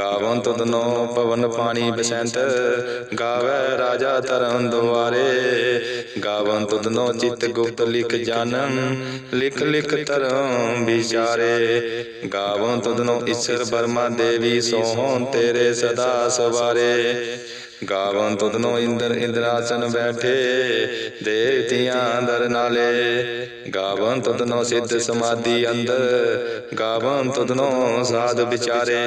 ਗਾਵਨ ਤੁਧਨੋ ਪਵਨ ਪਾਣੀ ਬਸੰਤ, ਗਾਵੇ ਰਾਜਾ ਤਰਨ ਦੁਆਰੇ। ਗਾਵਨ ਤੁਧਨੋ ਚਿਤ ਗੁਪਤ ਲਿਖ ਜਾਣਨ ਲਿਖ ਲਿਖ ਤਰਮ ਵਿਚਾਰੇ। ਗਾਵਨ ਤੁਧਨੋ ਈਸ਼ਰ ਬਰਮਾ ਦੇਵੀ ਸੋਹਣ ਤੇਰੇ ਸਦਾ ਸਵਾਰੇ। ਗਾਵਨ ਤੁਧਨੋ ਇੰਦਰ ਇੰਦਰਾਸਨ ਬੈਠੇ, ਦੇਵਤਿਆਂ ਦਰ ਨਾਲੇ। ਗਾਵਨ ਤੁਧਨੋ ਸਿੱਧ ਸਮਾਧੀ ਅੰਦਰ, ਗਾਵਨ ਤੁਧਨੋ ਸਾਧ ਵਿਚਾਰੇ।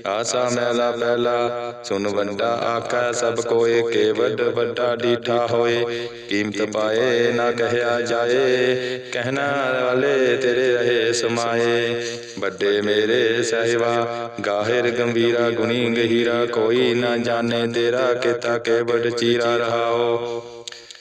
ਆਸਾ ਮੈਲਾ ਪਹਿਲਾ ਸੁਨ ਵੱਡਾ ਆਕਾ ਸਭ ਕੋਏ ਕੇ ਵੱਡਾ ਡੀਠਾ ਹੋਏ। ਕੀਮਤ ਪਾਏ ਨਾ ਕਹਿਆ ਜਾਏ, ਕਹਿਣਾ ਵਾਲੇ ਤੇਰੇ ਰਹੇ ਸਮਾਏ। ਵੱਡੇ ਮੇਰੇ ਸਹਿਬਾ, ਗਾਹਿਰ ਗੰਭੀਰਾ ਗੁਣੀ ਗਹੀਰਾ, ਕੋਈ ਨਾ ਜਾਣੇ ਤੇਰਾ ਕੀਤਾ ਕੇ ਚੀਰਾ ਰਹਾਓ।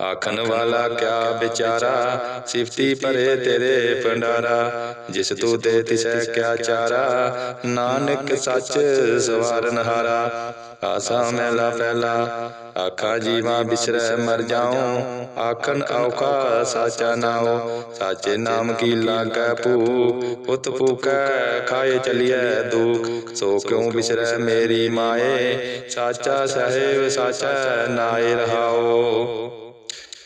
ਆਖਣ ਵਾਲਾ ਕਿਆ ਵਿਚਾਰਾ? ਸਿਫਤੀ ਭਰੇ ਤੇਰੇ ਭੰਡਾਰਾ। ਜਿਸ ਤੂੰ ਤੇ ਤਿਸੈ ਕਿਆ ਚਾਰਾ? ਨਾਨਕ ਸੱਚ ਸਵਾਰਨ ਹਾਰਾ ਆਸਾ ਮੈਲਾ ਪਹਿਲਾ ਆਖਾਂ ਜੀਵਾਂ ਬਿਸਰੈ ਮਰ ਜਾਉ। ਆਖਣ ਔਖਾ ਸਾਚਾ ਨਾਉ। ਸਾਚੇ ਨਾਮ ਕੀ ਲਾਗੈ ਭੂ ਪੁੱਤ ਭੂਕੈ ਖਾਏ ਚਲੀਐ ਦੁਖ। ਸੋ ਕਿਉ ਬਿਸਰੈ ਮੇਰੀ ਮਾਏ? ਸਾਚਾ ਸਹਿਬ, ਸਾਚਾ ਨਾਏ ਰਹਾਓ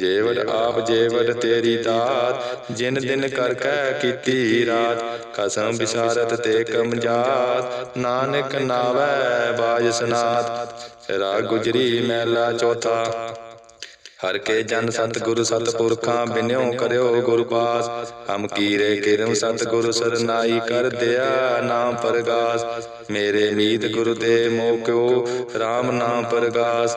ਜੇਵੜ ਆਪ ਜੇਵੜ ਤੇਰੀ ਦਾਤ ਜਿਨ ਦਿਨ ਕਰ ਕੈ ਕੀਤੀ ਰਾਤ ਕਸਮ ਬਿਸਾਰਤ ਤੇ ਕਮਜਾਤ ਨਾਨਕ ਨਾਵੈ ਬਾਜ ਸਨਾਤ ਰਾ ਗੁਜਰੀ ਮਹਿਲਾ ਚੌਥਾ। ਹਰ ਕੇ ਜਨ ਸਤਿਗੁਰੂ ਸਤਿਪੁਰਖਾਂ ਬਿਨਿਓ ਕਰਿਓ ਗੁਰ ਪਾਸ। ਹਮ ਕੀਰੇ ਕਿਰਮ ਸਤਿਗੁਰੂ ਸਰਨਾਈ ਕਰ ਦਿਆ ਨਾਮ ਪਰਗਾਸ। ਮੇਰੇ ਮੀਤ ਗੁਰੂ ਦੇ ਮੋਹ ਕਿਓ RAM ਨਾਮ ਪਰਗਾਸ।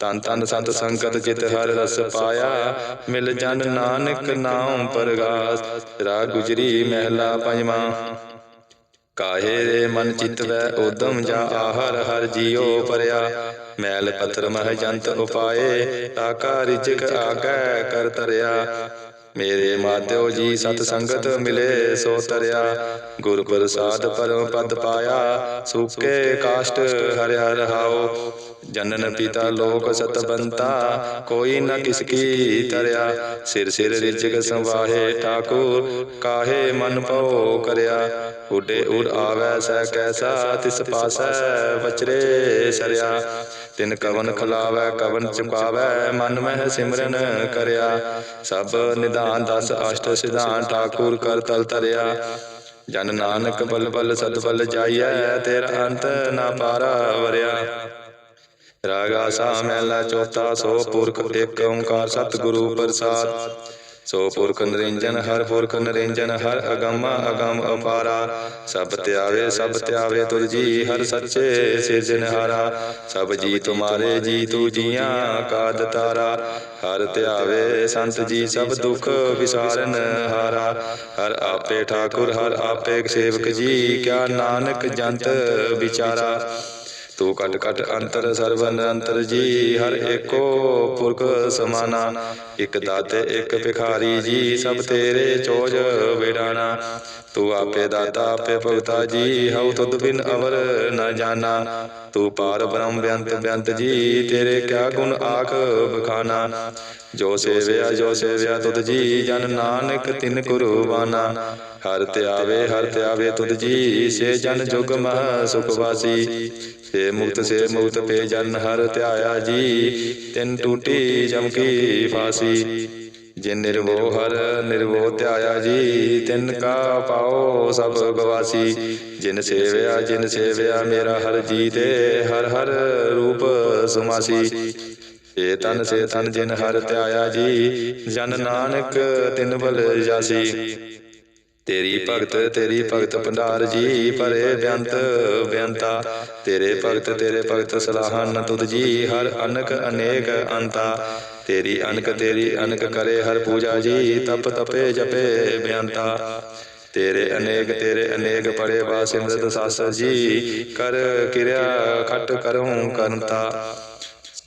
ਤਨ ਤਨ ਸੰਤ ਸੰਗਤ ਜਿਤ ਹਰ ਰਸ ਪਾਇਆ। ਮਿਲ ਜਨ ਨਾਨਕ ਨਾਮ ਪਰਗਾਸ। ਰਾਗ ਗੁਜਰੀ ਮਹਿਲਾ ਪੰਜਵਾਂ। ਕਾਹੇ ਰੇ ਮਨ ਚਿਤ ਵੈ ਉਦਮ ਜਾ ਆਹਰ ਹਰ ਜੀਉ ਪਰਿਆ ਮੈਲ ਪੱਥਰ ਮਹ ਜੰਤ ਉਪਾਏ। ਤਾਕਾ ਰਿਜਕ ਆਗੈ ਕਰ ਤਰਿਆ। ਮੇਰੇ ਮਾਤਿਓ ਜੀ ਸਤ ਸੰਗਤ ਮਿਲੇ ਸੋ ਤਰਿਆ। ਗੁਰ ਪ੍ਰਸਾਦ ਪਰਮ ਪਦ ਪਾਇਆ। ਸੁਕੇ ਕਾਸ਼ਟ ਹਰਿਆ ਰਹਾਓ ਜਨਨ ਪਿਤਾ ਲੋਕ ਸਤਬੰਤਾ ਕੋਈ ਨ ਕਿਸ ਕੀ ਤਰਿਆ। ਸਿਰ ਸਿਰ ਰਿਜਕ ਸੰਵਾਹੇ ਠਾਕੁਰ। ਕਾਹੇ ਮਨ ਪਉ ਕਰਿਆ। ਉਡੇ ਉਡ ਆਵੈ ਸੈ ਕੈਸਾ ਤਿਸ ਪਾਸੈ ਵਚਰੇ ਸਰਿਆ। ਤਿਨ ਕਵਨ ਖਲਾਵੈ ਕਵਨ ਚੁਕਾਵੈ ਮਨ ਮਹਿ ਸਿਮਰਨ ਕਰਿਆ। ਸਭ ਨਿਧਾਨ ਦਸ, ਅਸ਼ਟ ਸਿਧਾਨ ਠਾਕੁਰ ਕਰ ਤਲ ਤਰਿਆ ਜਨ ਨਾਨਕ ਬਲ ਬਲ ਸਦ ਬਲ ਜਾਈਐ ਤੇਰਾ ਅੰਤ ਨਾ ਪਾਰਾ ਵਰਿਆ। ਰਾਗਾ ਸਾ ਮਹਿਲਾ ਚੌਥਾ ਸੋ ਪੁਰਖ ਏਕ ਓੰਕਾਰ ਸਤਿਗੁਰੂ ਪ੍ਰਸਾਦ। ਸੋ ਪੁਰਖ ਨਿਰੰਜਨ ਹਰ ਪੁਰਖ ਨਿਰੰਜਨ ਹਰ ਅਗੰਮ ਅਗੰਮ ਅਪਾਰਾ। ਸਭ ਧਿਆਵੇ ਸਭ ਧਿਆਵੇ ਤੁਰ ਜੀ ਹਰ ਸੱਚੇ ਸਿਰਜਨਹਾਰਾ ਸਭ ਜੀ ਤੁਮਾਰੇ ਜੀ ਤੂ ਜੀਆਂ ਕਾ ਦਤਾਰਾ। ਹਰ ਧਿਆਵੇ ਸੰਤ ਜੀ ਸਭ ਦੁਖ ਵਿਸਾਰਨ ਹਾਰਾ। ਹਰ ਆਪੇ ਠਾਕੁਰ ਹਰ ਆਪੇ ਸੇਵਕ ਜੀ ਕਿਆ ਨਾਨਕ ਜੰਤ ਵਿਚਾਰਾ। ਤੂੰ ਘਟ ਕਟ ਅੰਤਰ ਸਰਬ ਨਿਰੰਤਰ ਜੀ, ਹਰ ਏਕੋ ਪੁਰਖ ਸਮਾਨਾ। ਇਕ ਦਾਤੇ, ਇਕ ਭਿਖਾਰੀ ਜੀ, ਸਭ ਤੇਰੇ ਚੋਜ ਵਿਡਾਣਾ ਤੂੰ ਆਪੇ ਦਾਤਾ, ਆਪੇ ਭਗਤਾ ਜੀ, ਹਉ ਤੁਧ ਬਿਨ ਅਵਰ ਨ ਜਾਣਾ। ਤੂੰ ਪਾਰ ਬ੍ਰਹਮ ਬੇਅੰਤ ਬੇਅੰਤ ਜੀ, ਤੇਰੇ ਕਿਆ ਗੁਣ ਆਖ ਬਖਾਨਾ। ਜੋ ਸੇਵਿਆ ਜੋ ਸੇਵਿਆ, ਤੁਧ ਜੀ ਜਨ ਨਾਨਕ, ਤਿਨ ਕੁਰਬਾਨਾ ਹਰ ਧਿਆਵੇ ਹਰ ਧਿਆਵੇ ਤੁਧ ਜੀ, ਸੇ ਜਨ ਜੁਗ ਮਹ ਸੁਖ ਵਾਸੀ ਸੇ ਮੁਕਤ ਸੇ ਮੁਕਤ, ਪੇ ਜਨ ਹਰ ਧਿਆਇਆ ਜੀ। ਤਿਨ ਟੂਟੀ ਜਮ ਕੀ ਫਾਸੀ। ਜਿਨ ਨਿਰਵੋ ਹਰ, ਨਿਰਵੋ ਧਿਆਇਆ ਜੀ। ਤਿਨ ਕਾ ਪਾਓ ਸਭ ਗਵਾਸੀ ਜਿਨ ਸੇਵਿਆ ਜਿਨ ਸੇਵਿਆ, ਮੇਰਾ ਹਰ ਜੀ ਤੇ ਹਰ ਹਰ ਰੂਪ ਸੁਮਾਸੀ। ਏ ਤਨ ਸੇ ਤਨ ਜਿਨ ਹਰ ਧਿਆਇਆ ਜੀ, ਜਨ ਨਾਨਕ ਤਿਨ ਬਲ ਜਾਸੀ। ਤੇਰੀ ਭਗਤ ਤੇਰੀ ਭਗਤ ਭੰਡਾਰ ਜੀ ਪਰੇ ਬੇਅੰਤ ਬੇਅੰਤਾ ਤੇਰੇ ਭਗਤ ਤੇਰੇ ਭਗਤ ਸਲਾਹਨ ਤੁਧ ਜੀ, ਹਰ ਅਨਕ ਅਨੇਕ ਅੰਤਾ। ਤੇਰੀ ਅਨਕ ਤੇਰੀ ਅਨਕ ਕਰੇ ਹਰ ਪੂਜਾ ਜੀ, ਤਪ ਤਪੇ ਜਪੇ ਬੇਅੰਤਾ ਤੇਰੇ ਅਨੇਕ ਤੇਰੇ ਅਨੇਕ ਪੜੇ ਬਾ ਸਿਮਰਤ ਸਾਸ ਜੀ, ਕਰ ਕਿਰਿਆ ਖਟ ਕਰੂੰ ਕਰੰਤਾ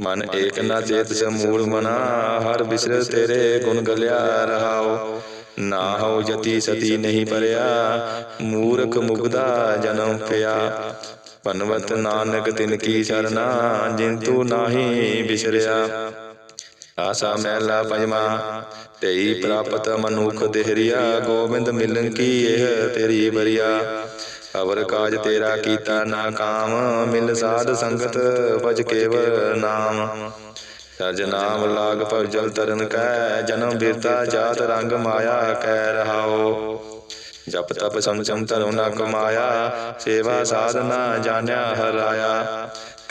ਮਨ ਏਕ ਨਾ ਚੇਤ ਸਮੂਲ ਮਨਾ ਹਰ ਬਿਸਰ ਤੇਰੇ ਗੁਣ ਗਲਿਆ ਰਹਾਉ ਨਾ ਹੋ ਜਤੀ ਸਤੀ ਨਹੀਂ ਪਰਿਆ ਮੂਰਖ ਮੁਗਦਾ ਜਨਮ ਪਿਆ। ਪਨਵਤ ਨਾਨਕ ਤਿਨ ਕੀ ਸਰਨਾ ਜਿਨ ਤੂ ਨਾਹੀ ਬਿਸਰਿਆ। ਆਸਾ ਮਹਿਲਾ ਪੰਜਵਾ ਤੇਈ ਪ੍ਰਾਪਤ ਮਨੁਖ ਦੇਹਰੀਆ ਗੋਬਿੰਦ ਮਿਲਨ ਕੀ ਇਹ ਤੇਰੀ ਬਰੀਆ ਅਵਰ ਕਾਜ ਤੇਰਾ ਕੀਤਾ ਨਾ ਕਾਮ, ਮਿਲ ਸਾਧ ਸੰਗਤ ਭਜ ਕੇਵ ਨਾਮ। ਸਜ ਨਾਮ ਲਾਗ ਭਜਲ ਤਰਨ ਕੈ, ਜਨਮ ਬਿਰਤਾ ਜਾਤ ਰੰਗ ਮਾਇਆ ਕੈ ਰਹਾਓ ਜਪ ਤਪ ਸੰਚਮ ਧਰੋ ਨ ਕਮਾਇਆ, ਸੇਵਾ ਸਾਧਨਾ ਜਾਣਿਆ ਹਰਾਇਆ।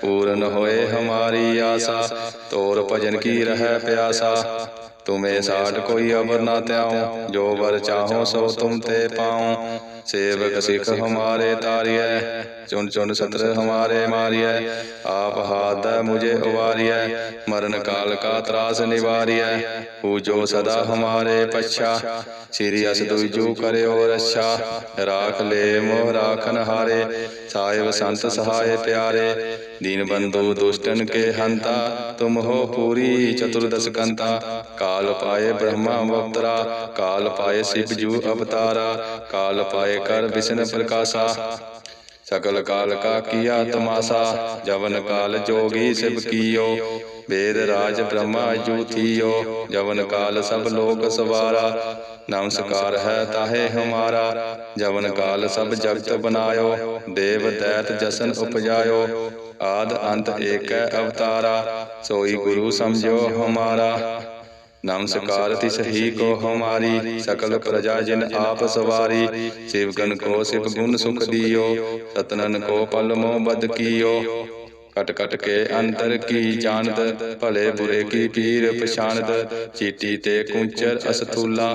ਪੂਰਨ ਹੋਏ ਹਮਾਰੀ ਆਸਾ, ਤੋਰ ਭਜਨ ਕੀ ਰਹਿ ਪਿਆਸਾ। ਤੁਮੇ ਸਾਡ ਕੋਈ ਅਵਰ ਨਾ ਤਿਆਉ ਜੋ ਵਰ ਚਾਹੋ ਸੋ ਤੁਮ ਤੇ ਪਾਉ। ਸੇਵਕ ਸਿਖ ਹਮਾਰੇ ਤਾਰੀਐ ਚੁਨ ਚੁਨ ਸਤਰ ਹਮਾਰੇ ਮਾਰੀਐ ਆਪ ਹਾਥ ਮੁਝੇ ਉਵਾਰੀਐ ਮਰਨ ਕਾਲ ਕਾ ਤਰਾਸ ਨਿਵਾਰੀਐ ਪੂਜੋ ਸਦਾ ਹਮਾਰੇ ਪਛਾ ਰਾਖ ਲੈ ਮੋਹ ਹਾਰੇ ਸਾਹਿਬ ਸੰਤ ਸਹਾਇ ਪਿਆਰੇ ਦੀਨ ਬੰਧੂ ਦੁਸ਼ਟਨ ਕੇ ਹੰਤਾ ਤੁਮ ਪੂਰੀ ਚਤੁਰਦਸ ਕੰਤਾ ਕਾਲ ਪਾਏ ਬ੍ਰਹਮਾ ਅਵਤਰਾ ਕਾਲ ਪਾਏ ਸਿਵ ਜੂ ਅਵਤਾਰਾ ਕਾਲ ਪਾਏ ਕਰ ਵਿਸ਼ਨ ਪ੍ਰਕਾਸ਼ਾ ਸਕਲ ਕਾਲ ਕਾ ਕੀਆ ਤਮਾਸਾ ਜਵਨ ਕਾਲ ਜੋਗੀ ਸਿਵ ਕੀਓ ਵੇਦ ਰਾਜ ਬ੍ਰਹਮਾ ਜੂਥੀਓ ਜਵਨ ਕਾਲ ਸਭ ਲੋਕ ਸਵਾਰਾ ਨਮਸਕਾਰ ਹੈ ਤਾਹੇ ਹਮਾਰਾ ਜਵਨ ਕਾਲ ਸਭ ਜਗਤ ਬਨਾਇਓ ਦੇਵ ਦੈਤ ਜਸਨ ਉਪਜਾਇਓ ਆਦ ਅੰਤ ਏਕੈ ਅਵਤਾਰਾ ਸੋਈ ਗੁਰੂ ਸਮਝੋ ਹਮਾਰਾ ਨਮਸਕਾਰ ਕੋ ਸਕਲ ਪ੍ਰਜਾ ਜਿਨ ਆਪ ਸਵਾਰੀ ਸਿਵਗਨ ਕੋ ਸਿਵ ਗੁਣ ਸੁਖ ਦਿਓ ਸਤਨਨ ਕੋ ਪਲ ਮੋ ਬਦ ਕੀਓ। ਕਟ ਕਟ ਕੇ ਅੰਤਰ ਕੀ ਜਾਣਦ ਭਲੇ ਬੁਰੇ ਕੀ ਪੀਰ ਪਛਾਨਦ ਚੀਟੀ ਤੇ ਕੁੰਚਰ ਅਸਥੂਲਾ।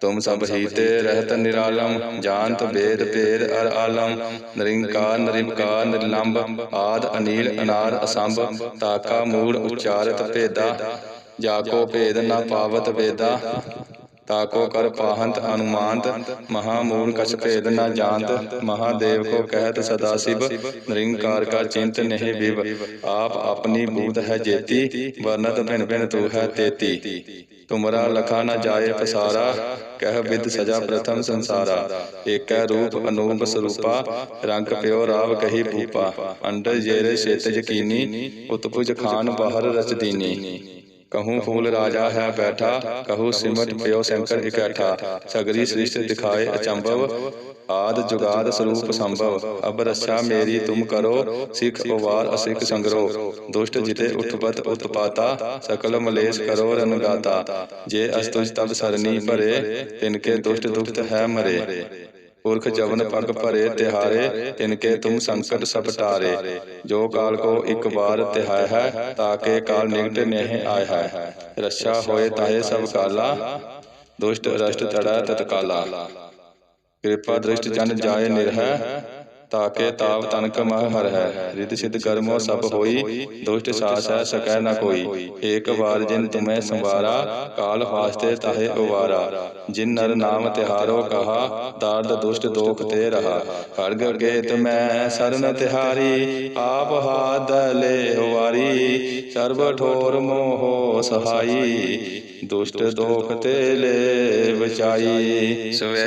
ਤੁਮ ਸਭ ਹੀ ਤੇ ਰਹਿਤ ਨਿਰਾਲਮ ਜਾਣਤ ਵੇਦ ਭੇਦ ਅਰ ਆਲਮ। ਨਿਰੰਕਾਰ ਨਿਰਵਕਾਰ ਨਿਰਲੰਭ ਆਦ, ਅਨੀਲ, ਅਨਾਰ, ਅਸੰਭ, ਤਾਕਾ, ਮੂੜ, ਉਚਾਰਤ, ਭੇਦਾ। ਜਾਕੋ ਭੇਦ ਨਾ ਪਾਵਤ ਵੇਦਾ। ਤਾਕੋ ਕਰ ਪਾਹੰਤ ਅਨੁਮਾਨਤ। ਮਹਾਮੂਲ ਕਛ ਭੇਦ ਨਾ ਜਾਣਤ। ਮਹਾਦੇਵ ਕੋ ਕਹਿਤ ਸਦਾ ਸਿਵ। ਨਿਰੰਕਾਰ ਕਾ ਚਿੰਤ ਨਹੀਂ ਵਿਵ। ਆਪ ਆਪਣੀ ਬੂਤ ਹੈ ਜੇਤੀ। ਵਰਨਤ ਭਿਨ ਭਿਨ ਤੂ ਹੈ ਤੇਤੀ। ਤੁਮਰਾ ਲਖਾ ਨ ਜਾਏ ਪਸਾਰਾ, ਕਹਿ ਵਿਦ ਸਜਾ ਪ੍ਰਥਮ ਸੰਸਾਰਾ। ਏਕੈ ਰੂਪ ਅਨੂਪ ਸਰੂਪਾ, ਰੰਗ ਪਿਓ ਰਾਵ ਕਹੀ ਭੂਪਾ। ਅੰਡਰ ਜੇਰੇ ਛੇਤ ਯਕੀਨੀ ਉਤਪੁਜ ਖਾਨ ਬਾਹਰ ਰਚਦੀਨੀ ਕਹੂੰ ਫੂਲ ਰਾਜਾ ਹੈ ਬੈਠਾ, ਕਹੂੰ ਸਿਮਟ ਪਿਓ ਸ਼ੰਕਰ ਇਕੱਠਾ। ਸਗਰੀ ਸ੍ਰਿਸ਼ਟ ਦਿਖਾਏ ਅਚੰਭਵ ਆਦ ਜੁਗਾਦ ਸਰੂਪ ਸੰਭਵ। ਅਬ ਰੱਛਾ ਮੇਰੀ ਤੁਮ ਕਰੋ ਸਿੱਖ ਉਵਾਰ ਅਸਿੱਖ ਸੰਗਰੋ। ਦੁਸ਼ਟ ਜਿਤੇ ਉਤਪਤ ਉਤਪਾਤਾ ਸਕਲ ਮਲੇਸ਼ ਕਰੋ ਰਨਗਾਤਾ ਜੇ ਅਸਤੁਜ ਤਬ ਸਰਨੀ ਭਰੇ ਤਿਨਕੇ ਦੁਸ਼ਟ ਦੁਖਤ ਹੈ ਮਰੇ। ਪੁਰਖ ਜਵਨ ਪਗ ਭਰੇ ਤਿਹਾਰੇ ਤਿਨਕੇ ਤੁਮ ਸੰਕਟ ਸਭ ਟਾਰੇ ਜੋ ਕਾਲ ਕੋ ਇੱਕ ਵਾਰ ਤਿਹਾਇ ਹੈ ਤਾਕੇ ਕਾਲ ਨਿਕਟ ਨਹੀਂ ਆਇ ਹੈ। ਰੱਛਾ ਹੋਏ ਤਾਹੇ ਸਭ ਕਾਲਾ। ਦੁਸ਼ਟ ਰਸ਼ਟ ਤੜਾ ਤਤਕਾਲਾ ਕਿਰਪਾ ਦ੍ਰਿਸ਼ਟ ਜਨ ਜਾਏ ਨਿਰਹਿ ਤਾਕੇ ਤਾਪ ਤਨਕ ਮਹ ਹਰ ਹੈ ਰਿਦ ਸਿਧ ਕਰਮੋ ਸਭ ਹੋਈ ਦੁਸ਼ਟ ਸਾਸੈ ਸਕੈ ਨ ਕੋਈ। ਏਕ ਵਾਰ ਜਿਨ ਤੁਮੈ ਸੰਵਾਰਾ ਕਾਲ ਫਾਸਤੇ ਤਾਹੇ ਉਵਾਰਾ। ਜਿਨ ਨਰ ਨਾਮ ਤਿਹਾਰੋ ਕਹਾ ਦਰਦ ਦੁਸ਼ਟ ਦੋਖ ਤੇ ਰਹਾ। ਖੜਗ ਗੇਤ ਮੈਂ ਸਰਨ ਤਿਹਾਰੀ ਆਪ ਹਾਦ ਲੈ ਵਾਰੀ ਸਰਬ ਠੋਰ ਮੋਹ ਸਹਾਈ। ਤੇ ਸਵੇ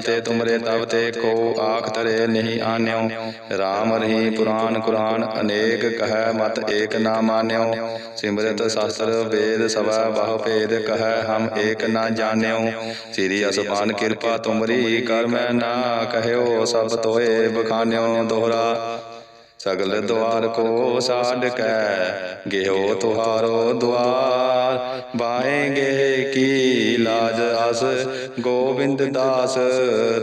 ਤੇ ਤੁਮਰੇ ਤਬ ਤੇ ਕੋ ਆਖ ਤਰੇ ਨਹੀਂ ਰਹੀ ਪੁਰਾਨ ਕੁਰਾਨ ਅਨੇਕ ਕਹੈ ਮਤ ਏਕ ਨਾ ਮਾਨਿਓ। ਸਿਮਰਤ ਸ਼ਾਸਤਰ ਵੇਦ ਸਭਾ ਬਹੁ ਭੇਦ ਕਹੈ ਹਮ ਏਕ ਨਾ ਜਾਣਿਓ। ਸ੍ਰੀ ਅਸਪਾਨ ਕਿਰਪਾ ਤੁਮਰੀ ਕਰ ਮੈਂ ਨਾ ਕਹਿਓ ਸਭ ਤੋਏ ਬਖਾਨਿਓ ਦੋਹਰਾ। ਸਗਲ ਦੁਆਰ ਕੋ ਸਾਡ ਕੈ। ਗਿਓ ਤੁਹਾਰੋ ਦੁਆਰ ਬਾਏਂਗੇ ਕੀ ਲਾਜ ਅਸ। ਗੋਬਿੰਦ ਦਾਸ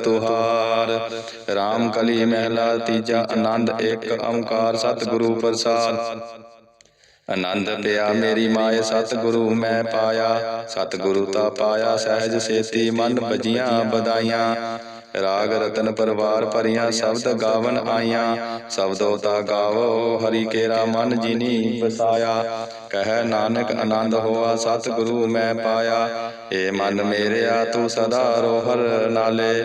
ਤੁਹਾਰ RAM ਕਲੀ ਮਹਿਲਾ ਤੀਜਾ ਆਨੰਦ ਇੱਕ ਓੰਕਾਰ ਸਤਿਗੁਰੂ ਪ੍ਰਸਾਦ। ਆਨੰਦ ਪਿਆ ਮੇਰੀ ਮਾਏ ਸਤਿਗੁਰੂ ਮੈਂ ਪਾਇਆ। ਸਤਿਗੁਰੂ ਤਾ ਪਾਇਆ। ਸਹਿਜ ਸੇਤੀ ਮਨ ਬਜੀਆਂ ਬਦਾਈਆਂ। ਰਾਗ ਰਤਨ ਪਰਵਾਰ ਭਰੀਆਂ ਸ਼ਬਦ ਗਾਵਨ ਆਈਆਂ। ਸ਼ਬਦੋ ਤਾ ਗਾਵੋ, ਹਰੀ ਕੇਰਾ ਮਨ ਜਿਨੀ ਵਸਾਇਆ। ਕਹਿ ਨਾਨਕ ਆਨੰਦ ਹੋਆ, ਸਤਿਗੁਰੂ ਮੈਂ ਪਾਇਆ। ਏ ਮਨ ਮੇਰਿਆ, ਤੂੰ ਸਦਾ ਰੋਹਰ ਨਾਲੇ।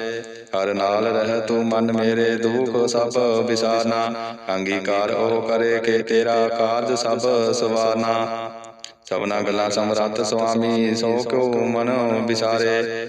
ਹਰ ਨਾਲ ਰਹਿ ਤੂੰ ਮਨ ਮੇਰੇ ਦੁਖ ਸਭ ਵਿਸਾਰਨਾ। ਅੰਗੀਕਾਰ ਉਹ ਕਰੇ ਕਿ ਤੇਰਾ ਕਾਰਜ ਸਭ ਸਵਾਰਨਾ। ਸਭਨਾ ਗੱਲਾਂ ਸਮਰੱਥ ਸੁਆਮੀ, ਸੋ ਕਿਉ ਮਨ ਵਿਸਾਰੇ?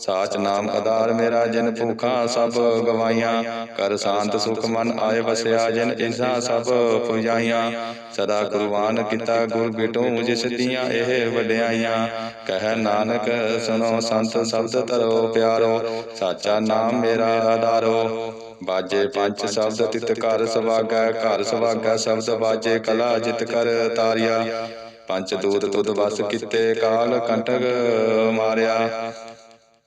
ਸਾਚ ਨਾਮ ਆਧਾਰ ਮੇਰਾ ਜਿਨ ਭੂਖਾਂ ਸਭ ਗਵਾਈਆਂ ਕਰ ਸ਼ਾਂਤ ਸੁਖ ਮਨ ਆਏ ਵਸਿਆ ਜਿਨ ਇਸਾ ਸਭ ਪੁਜਾਈਆਂ। ਸਦਾ ਕੁਰਬਾਨ ਕੀਤਾ ਗੁਰ ਬਿਟੂ ਜਿਸ ਦੀਆਂ ਇਹ ਵਡਿਆਈਆਂ। ਕਹਿ ਨਾਨਕ ਸੁਨੋ ਸੰਤ ਸ਼ਬਦ ਧਰੋ ਪਿਆਰੋ। ਸਾਚਾ ਨਾਮ ਮੇਰਾ ਆਧਾਰੋ। ਬਾਜੇ ਪੰਜ ਸ਼ਬਦ ਤਿਤ ਕਰ ਸਵਾਗੈ, ਘਰ ਸਵਾਗੈ ਸ਼ਬਦ ਬਾਜੇ ਕਲਾ ਜਿਤ ਕਰ ਤਾਰਿਆ। ਪੰਜ ਦੂਤ ਤੁਧ ਵਸ ਕੀਤੇ ਕਾਲ ਕੰਟਕ ਮਾਰਿਆ।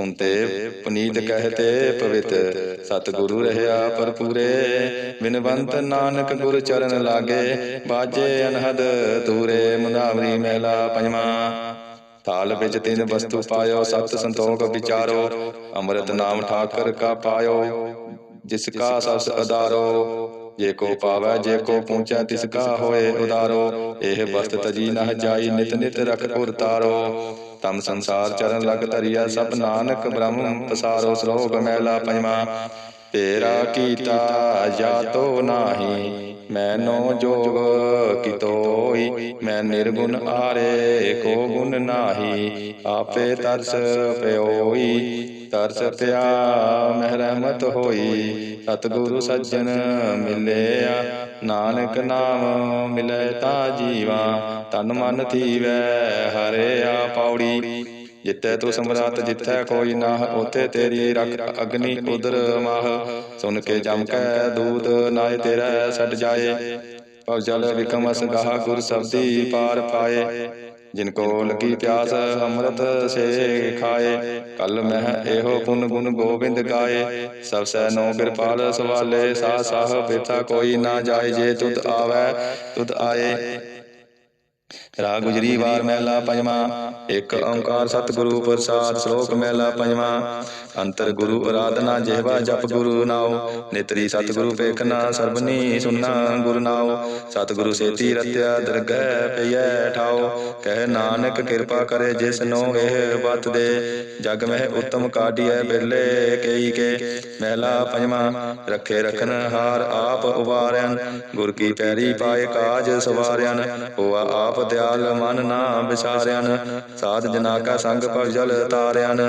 ਸੁਨਤੇ ਪੁਨੀਤ ਕਹਤੇ, ਪਵਿੱਤ। ਸਤਿਗੁਰੂ ਰਹਿਆ ਪਰਪੂਰੇ ਬਿਨਵੰਤ ਨਾਨਕ ਗੁਰ ਚਰਨ ਲਾਗੇ, ਬਾਜੇ ਅਨਹਦ ਤੂਰੇ ਮੁਦਾਵਰੀ ਮਹਿਲਾ ਪੰਜਵਾ। ਥਾਲ ਵਿੱਚ ਤਿੰਨ ਵਸਤੂ ਪਾਇਓ, ਸਤ ਸੰਤੋਖ ਵਿਚਾਰੋ। ਅੰਮ੍ਰਿਤ ਨਾਮ ਠਾਕਰ ਕਾ ਪਾਇਓ, ਜਿਸ ਕਾ ਸਸ ਅਦਾਰੋ ਜੇ ਕੋ ਪਾਵੈ, ਜੇ ਕੋ ਪਹੁੰਚੈ ਤਿਸ ਕਾ ਹੋਏ ਉਦਾਰੋ। ਇਹ ਬਸਤ ਤਜੀ ਨਹ ਜਾਈ, ਨਿਤ ਨਿਤ ਰਖ ਪੁਰ ਤਾਰੋ ਤਮ ਸੰਸਾਰ ਚਰਨ ਲਗ ਧਰਿਆ, ਸਭ ਨਾਨਕ ਬ੍ਰਹਮ ਪਸਾਰੋ ਸ਼ਲੋਕ ਮਹਿਲਾ ਪੰਜਵਾ। ਤੇਰਾ ਕੀਤਾ ਜਾਤੋ ਨਾਹੀ, ਮੈਨੋ ਜੋਗ ਕਿਤੋਈ ਮੈਂ ਨਿਰਗੁਣ ਆਰੇ ਕੋ ਗੁਣ ਨਾਹੀ, ਆਪੇ ਤਰਸ ਪਿਓਈ ਤਰਸ ਪਿਆ ਮਹਿ ਰਹਿਮਤ ਹੋਈ, ਸਤਿਗੁਰੂ ਸੱਜਣ ਮਿਲਿਆ। ਨਾਨਕ ਨਾਮ ਮਿਲੇ ਤਾ ਜੀਵਾ, ਤਨ ਮਨ ਥੀਵੈ ਹਰਿਆ ਪੌੜੀ। ਜਿੱਤੈ ਤੂੰ ਸਮਰਾਤ, ਜਿੱਥੈ ਕੋਈ ਨਾ ਉਥੇ ਤੇਰੀ ਰਖ ਅਗਨੀ ਉਦਰ ਮਾਹ। ਸੁਨ ਕੇ ਜਮ ਕੈ ਦੂਤ, ਨਾਏ ਤੇਰਾ ਛੱਡ ਜਾਏ। ਭਵ ਜਲ ਵਿਕਮ ਅਸ ਗਾਹ ਗੁਰ ਸਬਦੀ ਪਾਰ ਪਾਏ। ਜਿਨ ਕੋ ਲਗੀ ਪਿਆਸ, ਅੰਮ੍ਰਿਤ ਸੇ ਖਾਏ, ਕਲ ਮਹਿ ਇਹੋ ਪੁਨ ਗੁਣ ਗੋਬਿੰਦ ਗਾਏ। ਸਭ ਸੈ ਨੋ ਕਿਰਪਾਲ, ਸਵਾਲੇ ਸਾ ਸਾਹ ਬਿਰਥਾ ਕੋਈ ਨਾ ਜਾਏ, ਜੇ ਤੁਧ ਆਵੈ, ਤੁਧ ਆਏ। ਰਾਗ ਗੁਜਰੀ ਵਾਰ ਮਹਿਲਾ ਪੰਜਵਾ। ਇੱਕ ਓੰਕਾਰ ਸਤਿਗੁਰੂ ਪ੍ਰਸਾਦ ਸ਼ਲੋਕ ਮਹਿਲਾ ਪੰਜਵਾ। ਅੰਤਰ ਗੁਰੂ ਅਰਾਧਨਾ ਜਿਹਵਾ ਜਪ ਗੁਰੂ ਨਾਉ। ਨਿਤਰੀ ਸਤਿਗੁਰੂ ਪੇਖਣਾ ਸਰਬਨੀ ਸੁਨਣਾ ਗੁਰ ਨਾਉ। ਸਤਿਗੁਰੂ ਸੇਤੀ ਰਤਿਆ ਦਰਗਹਿ ਪਈਐ ਠਾਉ। ਕਹਿ ਨਾਨਕ ਕਿਰਪਾ ਕਰੇ ਜਿਸ ਨੂੰ ਇਹ ਬਤ ਦੇ। ਜਗ ਮਹਿ ਉਤਮ ਕਾਢੀਐ ਬਿਰਲੇ ਕਈ ਕੇ। ਮਹਿਲਾ ਪੰਜਵਾ। ਰੱਖੇ ਰਖਨ ਹਾਰ ਆਪ ਉਵਾਰਿਆਨ ਗੁਰ ਕੀ ਪੈਰੀ ਪਾਏ ਕਾਜ ਸਵਾਰਿਆਨ ਹੋਆ ਆਪ ਦਿਆ ਦਿਆਲ ਮਨ ਨਾ ਵਿਚਾਰਿਆਨ ਸਾਧ ਜਨਾ ਕਾ ਸੰਗ ਭਵ ਜਲ ਤਾਰਿਆਨ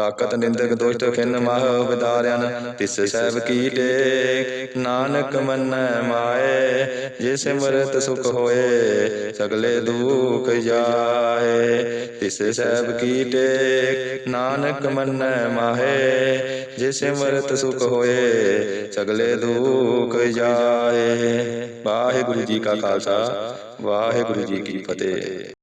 ਤਾਕਤ, ਨਿੰਦਕ, ਦੁਸ਼ਟ, ਖਿੰਨ ਮਹ ਵਿਦਾਰਿਆਨ, ਤਿਸ ਸਹਿਬ ਕੀ ਟੇਕ, ਨਾਨਕ ਮੰਨੈ ਮਾਏ ਜਿਸ ਮਰਤ ਸੁਖ ਹੋਏ, ਸਗਲੇ ਦੁਖ ਜਾਏ। ਤਿਸ ਸਹਿਬ ਕੀ ਟੇਕ, ਨਾਨਕ ਮੰਨੈ ਮਾਏ ਜਿਸ ਮਰਤ ਸੁਖ ਹੋਏ, ਸਗਲੇ ਦੁਖ ਜਾਏ। ਵਾਹਿਗੁਰੂ ਜੀ ਕਾ ਖਾਲਸਾ, ਵਾਹਿਗੁਰੂ ਜੀ ਕੀ ਫਤਿਹ।